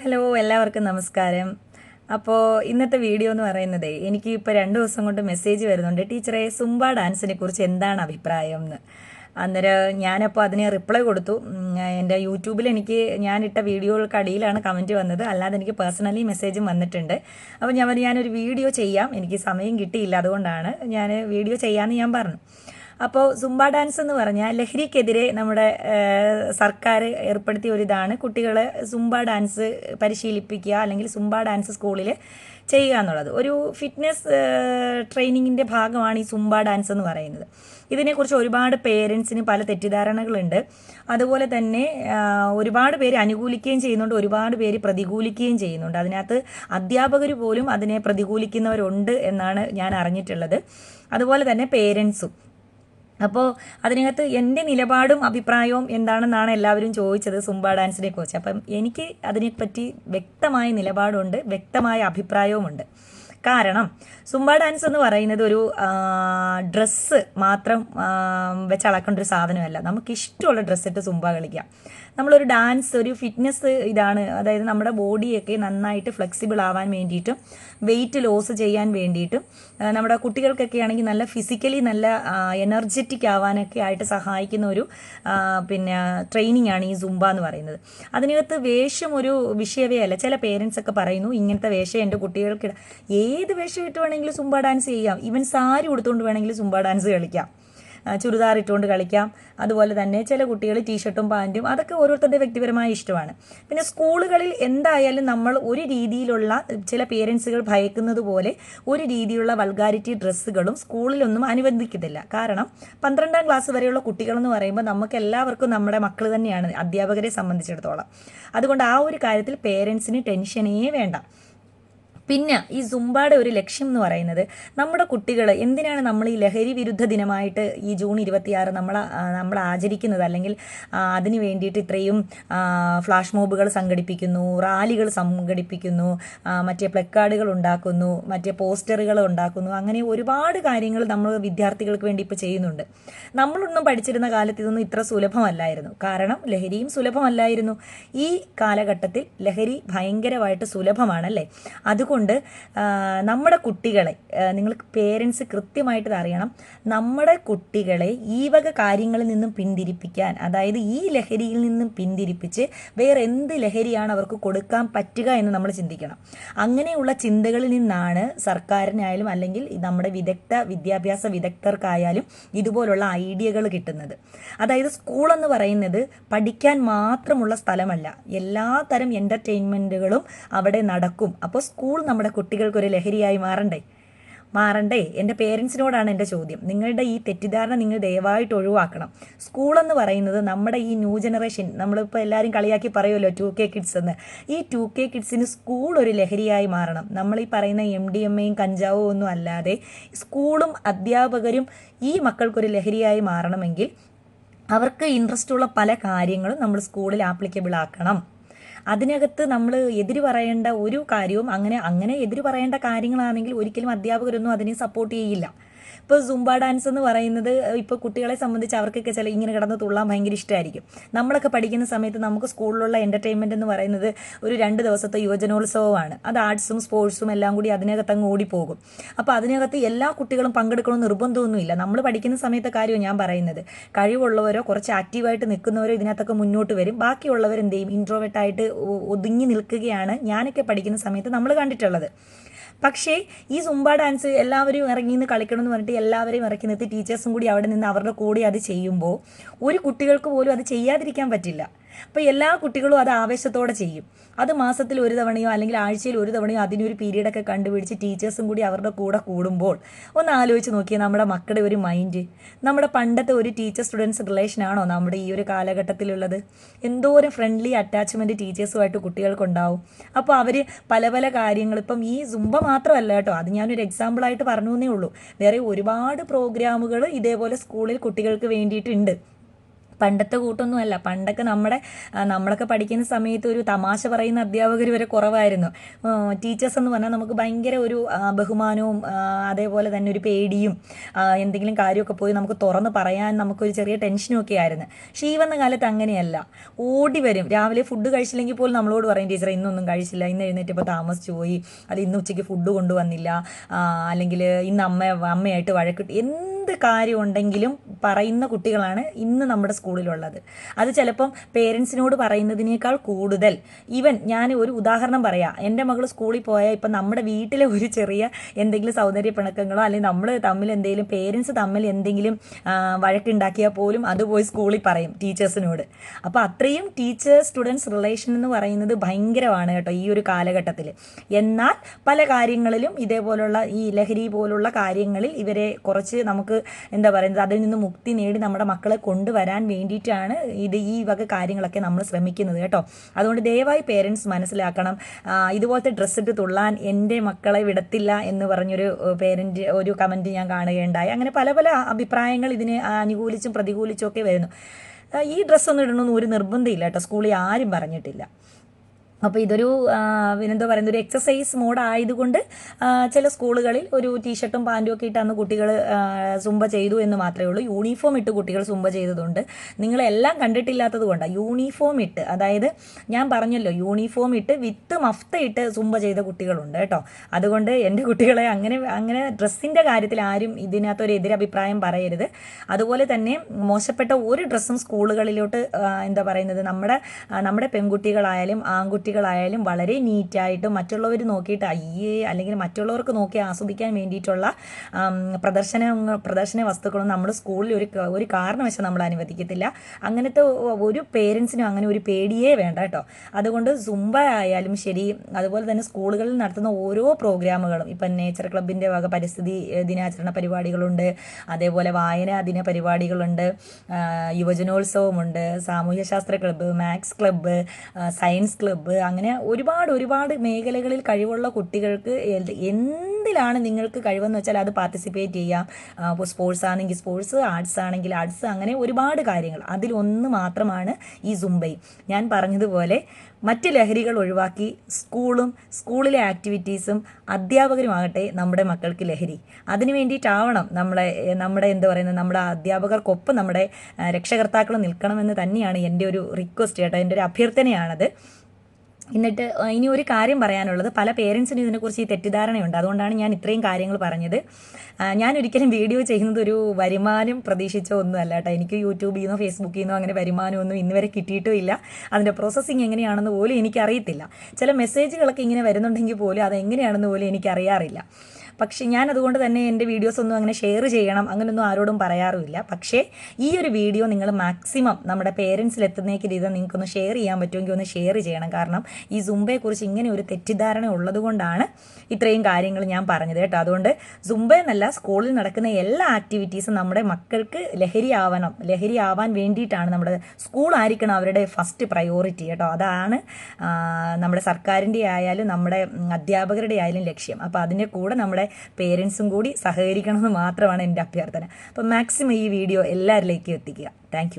Hello എല്ലാവർക്കും നമസ്കാരം. അപ്പോൾ ഇന്നത്തെ വീഡിയോ എന്ന് പറയുന്നത് എനിക്ക് ഇപ്പോൾ രണ്ട് ദിവസം കൊണ്ട് മെസ്സേജ് വരുന്നുണ്ട്. ടീച്ചറെ സുംബ ഡാൻസിനെ കുറിച്ച് എന്താണ് അഭിപ്രായം എന്ന്? അന്നേരം ഞാനപ്പോൾ അതിന് റിപ്ലൈ കൊടുത്തു. എന്റെ യൂട്യൂബിൽ എനിക്ക് ഞാനിട്ട വീഡിയോകൾക്ക് അടിയിലാണ് കമന്റ് വന്നത്. അല്ലാതെ എനിക്ക് പേഴ്സണലി മെസ്സേജും വന്നിട്ടുണ്ട്. അപ്പോൾ ഞാൻ ഞാനൊരു വീഡിയോ ചെയ്യാം. എനിക്ക് സമയം കിട്ടിയില്ല അതുകൊണ്ടാണ് ഞാൻ വീഡിയോ ചെയ്യാമെന്ന് ഞാൻ പറഞ്ഞു. അപ്പോൾ സുംബ ഡാൻസ് എന്ന് പറഞ്ഞാൽ ലഹരിക്കെതിരെ നമ്മുടെ സർക്കാർ ഏർപ്പെടുത്തിയ ഒരു ഇതാണ്. കുട്ടികളെ സുംബ ഡാൻസ് പരിശീലിപ്പിക്കുക അല്ലെങ്കിൽ സുംബ ഡാൻസ് സ്കൂളിൽ ചെയ്യുക എന്നുള്ളത്. ഒരു ഫിറ്റ്നസ് ട്രെയിനിങ്ങിന്റെ ഭാഗമാണ് ഈ സുംബ ഡാൻസ് എന്ന് പറയുന്നത്. ഇതിനെക്കുറിച്ച് ഒരുപാട് പേരൻസിന് പല തെറ്റിദ്ധാരണകളുണ്ട്. അതുപോലെ തന്നെ ഒരുപാട് പേര് അനുകൂലിക്കുകയും ചെയ്യുന്നുണ്ട്. ഒരുപാട് പേര് പ്രതികൂലിക്കുകയും ചെയ്യുന്നുണ്ട്. അതിനകത്ത് അധ്യാപകർ പോലും അതിനെ പ്രതികൂലിക്കുന്നവരുണ്ട് എന്നാണ് ഞാൻ അറിഞ്ഞിട്ടുള്ളത്. അതുപോലെ തന്നെ പേരൻസും. അപ്പോൾ അതിനകത്ത് എന്റെ നിലപാടും അഭിപ്രായവും എന്താണെന്നാണ് എല്ലാവരും ചോദിച്ചത് സുംബ ഡാൻസിനെ കുറിച്ച്. അപ്പം എനിക്ക് അതിനെപ്പറ്റി വ്യക്തമായ നിലപാടുണ്ട് വ്യക്തമായ അഭിപ്രായവുമുണ്ട്. കാരണം സുംബ ഡാൻസ് എന്ന് പറയുന്നത് ഒരു ഡ്രസ്സ് മാത്രം വെച്ച് അളക്കേണ്ട ഒരു സാധനമല്ല. നമുക്ക് ഇഷ്ടമുള്ള ഡ്രസ്സ് ഇട്ട് സുംബ കളിക്കാം. നമ്മളൊരു ഡാൻസ് ഒരു ഫിറ്റ്നസ് ഇതാണ്. അതായത് നമ്മുടെ ബോഡിയൊക്കെ നന്നായിട്ട് ഫ്ലെക്സിബിൾ ആവാൻ വേണ്ടിയിട്ടും വെയിറ്റ് ലോസ് ചെയ്യാൻ വേണ്ടിയിട്ടും നമ്മുടെ കുട്ടികൾക്കൊക്കെ ആണെങ്കിൽ നല്ല ഫിസിക്കലി നല്ല എനർജറ്റിക് ആവാനൊക്കെ ആയിട്ട് സഹായിക്കുന്ന ഒരു പിന്നെ ട്രെയിനിങ് ആണ് ഈ സുംബ എന്ന് പറയുന്നത്. അതിനകത്ത് വേഷം ഒരു വിഷയമേ അല്ല ചില പേരൻസ് ഒക്കെ പറയുന്നു ഇങ്ങനത്തെ വേഷം എന്റെ കുട്ടികൾക്ക് ഏത് വേഷം ഇട്ട് വേണമെങ്കിലും സുംബ ഡാൻസ് ചെയ്യാം. ഈവൻ സാരി ഉടുത്തുകൊണ്ട് വേണമെങ്കിലും സുംബ ഡാൻസ് കളിക്കാം. ചുരിദാർ ഇട്ടുകൊണ്ട് കളിക്കാം. അതുപോലെ തന്നെ ചില കുട്ടികൾ ടീഷർട്ടും പാന്റും അതൊക്കെ ഓരോരുത്തരുടെ വ്യക്തിപരമായ ഇഷ്ടമാണ്. പിന്നെ സ്കൂളുകളിൽ എന്തായാലും നമ്മൾ ഒരു രീതിയിലുള്ള ചില പേരൻസുകൾ ഭയക്കുന്നത് പോലെ ഒരു രീതിയിലുള്ള വൾഗാരിറ്റി ഡ്രസ്സുകളും സ്കൂളിലൊന്നും അനുവദിക്കത്തില്ല. കാരണം പന്ത്രണ്ടാം ക്ലാസ് വരെയുള്ള കുട്ടികളെന്ന് പറയുമ്പോൾ നമുക്ക് എല്ലാവർക്കും നമ്മുടെ മക്കൾ തന്നെയാണ് അധ്യാപകരെ സംബന്ധിച്ചിടത്തോളം. അതുകൊണ്ട് ആ ഒരു കാര്യത്തിൽ പേരൻസിന് ടെൻഷനേ വേണ്ട. പിന്നെ ഈ സുംബയുടെ ഒരു ലക്ഷ്യം എന്ന് പറയുന്നത് നമ്മുടെ കുട്ടികൾ എന്തിനാണ് നമ്മൾ ഈ ലഹരി വിരുദ്ധ ദിനമായിട്ട് ഈ ജൂൺ ഇരുപത്തിയാറ് നമ്മൾ നമ്മൾ ആചരിക്കുന്നത്? അല്ലെങ്കിൽ അതിന് വേണ്ടിയിട്ട് ഇത്രയും ഫ്ലാഷ് മോബുകൾ സംഘടിപ്പിക്കുന്നു റാലികൾ സംഘടിപ്പിക്കുന്നു മറ്റേ പ്ലക്കാർഡുകൾ ഉണ്ടാക്കുന്നു മറ്റേ പോസ്റ്ററുകൾ ഉണ്ടാക്കുന്നു അങ്ങനെ ഒരുപാട് കാര്യങ്ങൾ നമ്മൾ വിദ്യാർത്ഥികൾക്ക് വേണ്ടി ഇപ്പോൾ ചെയ്യുന്നുണ്ട്. നമ്മളൊന്നും പഠിച്ചിരുന്ന കാലത്ത് ഇതൊന്നും ഇത്ര സുലഭമല്ലായിരുന്നു. കാരണം ലഹരിയും സുലഭമല്ലായിരുന്നു. ഈ കാലഘട്ടത്തിൽ ലഹരി ഭയങ്കരമായിട്ട് സുലഭമാണല്ലേ? അതുകൊണ്ട് ആ, നമ്മുടെ കുട്ടികളെ നിങ്ങൾ പേരൻസ് കൃത്യമായിട്ട് അറിയണം. നമ്മുടെ കുട്ടികളെ ഈ വക കാര്യങ്ങളിൽ നിന്നും പിന്തിരിപ്പിക്കാൻ അതായത് ഈ ലഹരിയിൽ നിന്നും പിന്തിരിപ്പിച്ച് വേറെ എന്ത് ലഹരിയാണ് അവർക്ക് കൊടുക്കാൻ പറ്റുക എന്ന് നമ്മൾ ചിന്തിക്കണം. അങ്ങനെയുള്ള ചിന്തകളിൽ നിന്നാണ് സർക്കാരിനായാലും അല്ലെങ്കിൽ നമ്മുടെ വിദഗ്ധ വിദ്യാഭ്യാസ വിദഗ്ധർക്കായാലും ഇതുപോലുള്ള ഐഡിയകൾ കിട്ടുന്നത്. അതായത് സ്കൂൾ എന്ന് പറയുന്നത് പഠിക്കാൻ മാത്രമുള്ള സ്ഥലമല്ല. എല്ലാ തരം എന്റർടൈൻമെന്റുകളും അവിടെ നടക്കും. അപ്പോൾ സ്കൂൾ നമ്മുടെ കുട്ടികൾക്കൊരു ലഹരിയായി മാറണ്ടേ? മാറണ്ടേ? എന്റെ പേരൻസിനോടാണ് എന്റെ ചോദ്യം. നിങ്ങളുടെ ഈ തെറ്റിദ്ധാരണ നിങ്ങൾ ദയവായിട്ട് ഒഴിവാക്കണം. സ്കൂളെന്ന് പറയുന്നത് നമ്മുടെ ഈ ന്യൂ ജനറേഷൻ നമ്മളിപ്പോൾ എല്ലാവരും കളിയാക്കി പറയുമല്ലോ ടു കെ കിഡ്സ് എന്ന്. ഈ ടു കെ കിഡ്സിന് സ്കൂൾ ഒരു ലഹരിയായി മാറണം. നമ്മൾ ഈ പറയുന്ന എം ഡി എം എയും കഞ്ചാവും ഒന്നും അല്ലാതെ സ്കൂളും അധ്യാപകരും ഈ മക്കൾക്കൊരു ലഹരിയായി മാറണമെങ്കിൽ അവർക്ക് ഇൻട്രസ്റ്റ് ഉള്ള പല കാര്യങ്ങളും നമ്മൾ സ്കൂളിൽ ആപ്ലിക്കബിൾ ആക്കണം. അതിനകത്ത് നമ്മൾ എതിര് പറയേണ്ട ഒരു കാര്യവും അങ്ങനെ അങ്ങനെ എതിര് പറയേണ്ട കാര്യങ്ങളാണെങ്കിൽ ഒരിക്കലും അധ്യാപകരൊന്നും അതിനെ സപ്പോർട്ട് ചെയ്യില്ല. ഇപ്പോൾ സുംബ ഡാൻസ് എന്ന് പറയുന്നത് ഇപ്പോൾ കുട്ടികളെ സംബന്ധിച്ച് അവർക്കൊക്കെ ചില ഇങ്ങനെ കിടന്ന് തുള്ളാൻ ഭയങ്കര ഇഷ്ടമായിരിക്കും നമ്മളൊക്കെ പഠിക്കുന്ന സമയത്ത് നമുക്ക് സ്കൂളിലുള്ള എന്റർടൈൻമെന്റ് എന്ന് പറയുന്നത് ഒരു രണ്ട് ദിവസത്തെ യുവജനോത്സവമാണ്. അത് ആർട്സും സ്പോർട്സും എല്ലാം കൂടി അതിനകത്ത് അങ്ങ് ഓടിപ്പോകും. അപ്പോൾ അതിനകത്ത് എല്ലാ കുട്ടികളും പങ്കെടുക്കണമെന്ന് നിർബന്ധമൊന്നുമില്ല. നമ്മൾ പഠിക്കുന്ന സമയത്തെ കാര്യമാണ് ഞാൻ പറയുന്നത്. കഴിവുള്ളവരോ കുറച്ച് ആക്റ്റീവായിട്ട് നിൽക്കുന്നവരോ ഇതിനകത്തൊക്കെ മുന്നോട്ട് വരും. ബാക്കിയുള്ളവർ എന്ത് ചെയ്യും? ഇൻട്രോവേർട്ടായിട്ട് ഒതുങ്ങി നിൽക്കുകയാണ് ഞാനൊക്കെ പഠിക്കുന്ന സമയത്ത് നമ്മൾ കണ്ടിട്ടുള്ളത്. പക്ഷേ ഈ സുംബ ഡാൻസ് എല്ലാവരും ഇറങ്ങി നിന്ന് കളിക്കണം എന്ന് പറഞ്ഞിട്ട് എല്ലാവരെയും ഇറക്കി നിർത്തി ടീച്ചേഴ്സും കൂടി അവിടെ നിന്ന് അവരുടെ കൂടെ അത് ചെയ്യുമ്പോൾ ഒരു കുട്ടികൾക്ക് പോലും അത് ചെയ്യാതിരിക്കാൻ പറ്റില്ല. അപ്പോൾ എല്ലാ കുട്ടികളും അത് ആവേശത്തോടെ ചെയ്യും. അത് മാസത്തിൽ ഒരു തവണയോ അല്ലെങ്കിൽ ആഴ്ചയിൽ ഒരു തവണയോ അതിനൊരു പീരീഡൊക്കെ കണ്ടുപിടിച്ച് ടീച്ചേഴ്സും കൂടി അവരുടെ കൂടെ കൂടുമ്പോൾ ഒന്ന് ആലോചിച്ച് നോക്കിയാൽ നമ്മുടെ മക്കളുടെ ഒരു മൈൻഡ് നമ്മുടെ പണ്ടത്തെ ഒരു ടീച്ചർ സ്റ്റുഡൻസ് ആണോ നമ്മുടെ ഈ ഒരു കാലഘട്ടത്തിലുള്ളത്? എന്തോരം ഫ്രണ്ട്ലി അറ്റാച്ച്മെന്റ് ടീച്ചേഴ്സുമായിട്ട് കുട്ടികൾക്കുണ്ടാവും അപ്പോൾ അവർ പല പല കാര്യങ്ങൾ ഇപ്പം ഈ സുംബ മാത്രമല്ല കേട്ടോ. അത് ഞാനൊരു എക്സാമ്പിളായിട്ട് പറഞ്ഞു എന്നേ ഉള്ളൂ. വേറെ ഒരുപാട് പ്രോഗ്രാമുകൾ ഇതേപോലെ സ്കൂളിൽ കുട്ടികൾക്ക് വേണ്ടിയിട്ടുണ്ട്. പണ്ടത്തെ കൂട്ടൊന്നും അല്ല പണ്ടൊക്കെ നമ്മുടെ നമ്മളൊക്കെ പഠിക്കുന്ന സമയത്ത് ഒരു തമാശ പറയുന്ന അധ്യാപകർ വരെ കുറവായിരുന്നു. ടീച്ചേഴ്സ് എന്ന് പറഞ്ഞാൽ നമുക്ക് ഭയങ്കര ഒരു ബഹുമാനവും അതേപോലെ തന്നെ ഒരു പേടിയും എന്തെങ്കിലും കാര്യമൊക്കെ പോയി നമുക്ക് തുറന്ന് പറയാൻ നമുക്കൊരു ചെറിയ ടെൻഷനും ഒക്കെ ആയിരുന്നു. പക്ഷേ ഈ വന്ന കാലത്ത് അങ്ങനെയല്ല. ഓടി വരും. രാവിലെ ഫുഡ് കഴിച്ചില്ലെങ്കിൽ പോലും നമ്മളോട് പറയും ടീച്ചർ ഇന്നൊന്നും കഴിച്ചില്ല. ഇന്ന് എഴുന്നേറ്റപ്പോൾ താമസിച്ചു പോയി. അത് ഇന്ന് ഉച്ചയ്ക്ക് ഫുഡ് കൊണ്ടുവന്നില്ല. അല്ലെങ്കിൽ ഇന്ന് അമ്മ അമ്മയായിട്ട് വഴക്കിട്ട് എന്ത് കാര്യം ഉണ്ടെങ്കിലും പറയുന്ന കുട്ടികളാണ് ഇന്ന് നമ്മുടെ സ്കൂളിലുള്ളത്. അത് ചിലപ്പം പേരൻസിനോട് പറയുന്നതിനേക്കാൾ കൂടുതൽ. ഈവൻ ഞാൻ ഒരു ഉദാഹരണം പറയാം. എന്റെ മകൾ സ്കൂളിൽ പോയാൽ ഇപ്പം നമ്മുടെ വീട്ടിലെ ഒരു ചെറിയ എന്തെങ്കിലും സൗന്ദര്യ പിണക്കങ്ങളോ അല്ലെങ്കിൽ നമ്മൾ തമ്മിൽ എന്തെങ്കിലും പേരൻസ് തമ്മിൽ എന്തെങ്കിലും വഴക്കുണ്ടാക്കിയാൽ പോലും അത് പോയി സ്കൂളിൽ പറയും ടീച്ചേഴ്സിനോട്. അപ്പോൾ അത്രയും ടീച്ചർ സ്റ്റുഡൻസ് റിലേഷൻ എന്ന് പറയുന്നത് ഭയങ്കരമാണ് കേട്ടോ ഈ ഒരു കാലഘട്ടത്തിൽ. എന്നാൽ പല കാര്യങ്ങളിലും ഇതേപോലുള്ള ഈ ലഹരി പോലുള്ള കാര്യങ്ങളിൽ ഇവരെ കുറച്ച് നമുക്ക് എന്താ പറയുന്നത് അതിൽ നിന്ന് മുക്തി നേടി നമ്മുടെ മക്കളെ കൊണ്ടുവരാൻ വേണ്ടിയിട്ടാണ് ഇത് ഈ വക കാര്യങ്ങളൊക്കെ നമ്മൾ ശ്രമിക്കുന്നത് കേട്ടോ. അതുകൊണ്ട് ദയവായി പേരൻസ് മനസ്സിലാക്കണം. ഇതുപോലത്തെ ഡ്രസ്സ് ഇട്ട് തുള്ളാൻ എന്റെ മക്കളെ വിടത്തില്ല എന്ന് പറഞ്ഞൊരു പേരന്റ് ഒരു കമന്റ് ഞാൻ കാണുകയുണ്ടായി. അങ്ങനെ പല പല അഭിപ്രായങ്ങൾ ഇതിനെ അനുകൂലിച്ചും പ്രതികൂലിച്ചും ഒക്കെ വരുന്നു. ഈ ഡ്രസ്സൊന്നും ഇടണമെന്ന് ഒരു നിർബന്ധമില്ല കേട്ടോ. സ്കൂളിൽ ആരും പറഞ്ഞിട്ടില്ല. അപ്പോൾ ഇതൊരു പിന്നെന്താ പറയുന്നത് ഒരു എക്സസൈസ് മോഡ് ആയതുകൊണ്ട് ചില സ്കൂളുകളിൽ ഒരു ടീഷർട്ടും പാന്റും ഒക്കെ ഇട്ടാന്ന് കുട്ടികൾ സുംബ ചെയ്തു എന്ന് മാത്രമേ ഉള്ളൂ. യൂണിഫോം ഇട്ട് കുട്ടികൾ സുംബ ചെയ്തതുകൊണ്ട് നിങ്ങളെല്ലാം കണ്ടിട്ടില്ലാത്തത് കൊണ്ടാണ് യൂണിഫോം ഇട്ട് അതായത് ഞാൻ പറഞ്ഞല്ലോ യൂണിഫോം ഇട്ട് വിത്ത് മഫ്ത ഇട്ട് സുംബ ചെയ്ത കുട്ടികളുണ്ട് കേട്ടോ. അതുകൊണ്ട് എന്റെ കുട്ടികളെ അങ്ങനെ അങ്ങനെ ഡ്രസ്സിന്റെ കാര്യത്തിൽ ആരും ഇതിനകത്തൊരു എതിരഭിപ്രായം പറയരുത്. അതുപോലെ തന്നെ മോശപ്പെട്ട ഒരു ഡ്രസ്സും സ്കൂളുകളിലോട്ട് എന്താ പറയുന്നത് നമ്മുടെ നമ്മുടെ പെൺകുട്ടികളായാലും ആൺകുട്ടികളായാലും വളരെ നീറ്റായിട്ട് മറ്റുള്ളവർ നോക്കിയിട്ട് അയ്യേ അല്ലെങ്കിൽ മറ്റുള്ളവർക്ക് നോക്കി ആസ്വദിക്കാൻ വേണ്ടിയിട്ടുള്ള പ്രദർശന പ്രദർശന വസ്തുക്കളും നമ്മുടെ സ്കൂളിൽ ഒരു ഒരു കാരണവശാലും നമ്മൾ അനുവദിക്കത്തില്ല. അങ്ങനത്തെ ഒരു പേരൻസിനും അങ്ങനെ ഒരു പേടിയേ വേണ്ട കേട്ടോ. അതുകൊണ്ട് സുംബ ആയാലും ശരി അതുപോലെ തന്നെ സ്കൂളുകളിൽ നടത്തുന്ന ഓരോ പ്രോഗ്രാമുകളും ഇപ്പം നേച്ചർ ക്ലബിന്റെ വക പരിസ്ഥിതി ദിനാചരണ പരിപാടികളുണ്ട് അതേപോലെ വായനാ ദിന പരിപാടികളുണ്ട് യുവജനോത്സവമുണ്ട് സാമൂഹ്യശാസ്ത്ര club maths club science club അങ്ങനെ ഒരുപാട് ഒരുപാട് മേഖലകളിൽ കഴിവുള്ള കുട്ടികൾക്ക് എന്തിലാണ് നിങ്ങൾക്ക് കഴിവെന്ന് വെച്ചാൽ അത് പാർട്ടിസിപ്പേറ്റ് ചെയ്യാം. അപ്പോൾ സ്പോർട്സ് ആണെങ്കിൽ സ്പോർട്സ് ആർട്സ് ആണെങ്കിൽ ആർട്സ് അങ്ങനെ ഒരുപാട് കാര്യങ്ങൾ. അതിലൊന്ന് മാത്രമാണ് ഈ സുംബൈ ഞാൻ പറഞ്ഞതുപോലെ മറ്റ് ലഹരികൾ ഒഴിവാക്കി സ്കൂളും സ്കൂളിലെ ആക്ടിവിറ്റീസും അധ്യാപകരുമാകട്ടെ നമ്മുടെ മക്കൾക്ക് ലഹരി. അതിന് വേണ്ടിയിട്ടാവണം നമ്മളെ നമ്മുടെ എന്താ പറയുന്നത് നമ്മുടെ അധ്യാപകർക്കൊപ്പം നമ്മുടെ രക്ഷകർത്താക്കൾ നിൽക്കണമെന്ന് തന്നെയാണ് എന്റെ ഒരു റിക്വസ്റ്റ് കേട്ടോ. എന്റെ ഒരു അഭ്യർത്ഥനയാണത്. എന്നിട്ട് ഇനി ഒരു കാര്യം പറയാനുള്ളത്. പല പേരൻസിനും ഇതിനെക്കുറിച്ച് ഈ തെറ്റിദ്ധാരണയുണ്ട്. അതുകൊണ്ടാണ് ഞാൻ ഇത്രയും കാര്യങ്ങൾ പറഞ്ഞത്. ഞാൻ ഒരിക്കലും വീഡിയോ ചെയ്യുന്നത് ഒരു വരുമാനം പ്രതീക്ഷിച്ച ഒന്നുമല്ല കേട്ടോ. എനിക്ക് യൂട്യൂബിൽ നിന്നോ ഫേസ്ബുക്കിൽ നിന്നോ അങ്ങനെ വരുമാനമൊന്നും ഇന്ന് വരെ കിട്ടിയിട്ടും ഇല്ല. അതിന്റെ പ്രോസസ്സിങ് എങ്ങനെയാണെന്ന് പോലും എനിക്കറിയത്തില്ല. ചില മെസ്സേജുകളൊക്കെ ഇങ്ങനെ വരുന്നുണ്ടെങ്കിൽ പോലും അത് എങ്ങനെയാണെന്ന് പോലും എനിക്കറിയാറില്ല. പക്ഷേ ഞാൻ അതുകൊണ്ട് തന്നെ എന്റെ വീഡിയോസ് ഒന്നും അങ്ങനെ ഷെയർ ചെയ്യണം അങ്ങനെയൊന്നും ആരോടും പറയാറുമില്ല. പക്ഷേ ഈ ഒരു വീഡിയോ നിങ്ങൾ മാക്സിമം നമ്മുടെ പേരൻസിൽ എത്തുന്നേക്ക് രീതിയിൽ നിങ്ങൾക്കൊന്ന് ഷെയർ ചെയ്യാൻ പറ്റുമെങ്കിൽ ഒന്ന് ഷെയർ ചെയ്യണം. കാരണം ഈ സുംബയെക്കുറിച്ച് ഇങ്ങനെ ഒരു തെറ്റിദ്ധാരണ ഉള്ളതുകൊണ്ടാണ് ഇത്രയും കാര്യങ്ങൾ ഞാൻ പറഞ്ഞത് കേട്ടോ. അതുകൊണ്ട് സുംബ എന്നല്ല സ്കൂളിൽ നടക്കുന്ന എല്ലാ ആക്ടിവിറ്റീസും നമ്മുടെ മക്കൾക്ക് ലഹരി ആവണം. ലഹരി ആവാൻ വേണ്ടിയിട്ടാണ് നമ്മുടെ സ്കൂളായിരിക്കണം അവരുടെ ഫസ്റ്റ് പ്രയോറിറ്റി കേട്ടോ. അതാണ് നമ്മുടെ സർക്കാരിന്റെ ആയാലും നമ്മുടെ അധ്യാപകരുടെ ആയാലും ലക്ഷ്യം. അപ്പോൾ അതിന്റെ കൂടെ നമ്മുടെ പേരൻസും കൂടി സഹകരിക്കണമെന്ന് മാത്രമാണ് എന്റെ അഭ്യർത്ഥന. അപ്പോൾ മാക്സിമം ഈ വീഡിയോ എല്ലാവരിലേക്കും എത്തിക്കുക. താങ്ക്